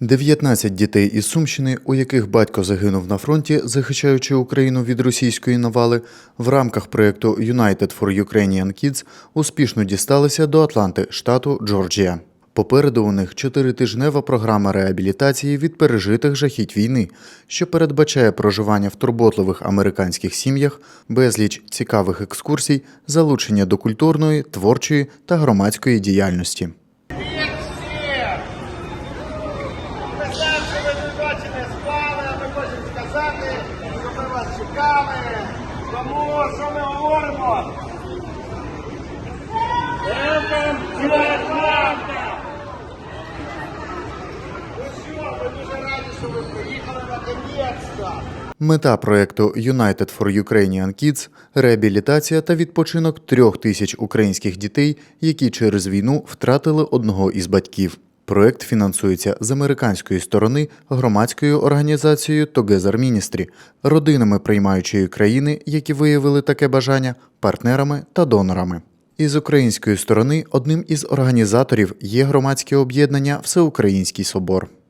19 дітей із Сумщини, у яких батько загинув на фронті, захищаючи Україну від російської навали, в рамках проєкту United for Ukrainian Kids успішно дісталися до Атланти, штату Джорджія. Попереду у них чотиритижнева програма реабілітації від пережитих жахіть війни, що передбачає проживання в турботливих американських сім'ях, безліч цікавих екскурсій, залучення до культурної, творчої та громадської діяльності. Сказати, що ми вас чекали. Тому що ми говоримо? Ми дуже раді, що ви приїхали наконець-то. Мета проекту United for Ukrainian Kids – реабілітація та відпочинок трьох тисяч українських дітей, які через війну втратили одного із батьків. Проект фінансується з американської сторони громадською організацією Together Ministry, родинами приймаючої країни, які виявили таке бажання, партнерами та донорами. Із української сторони одним із організаторів є громадське об'єднання Всеукраїнський собор.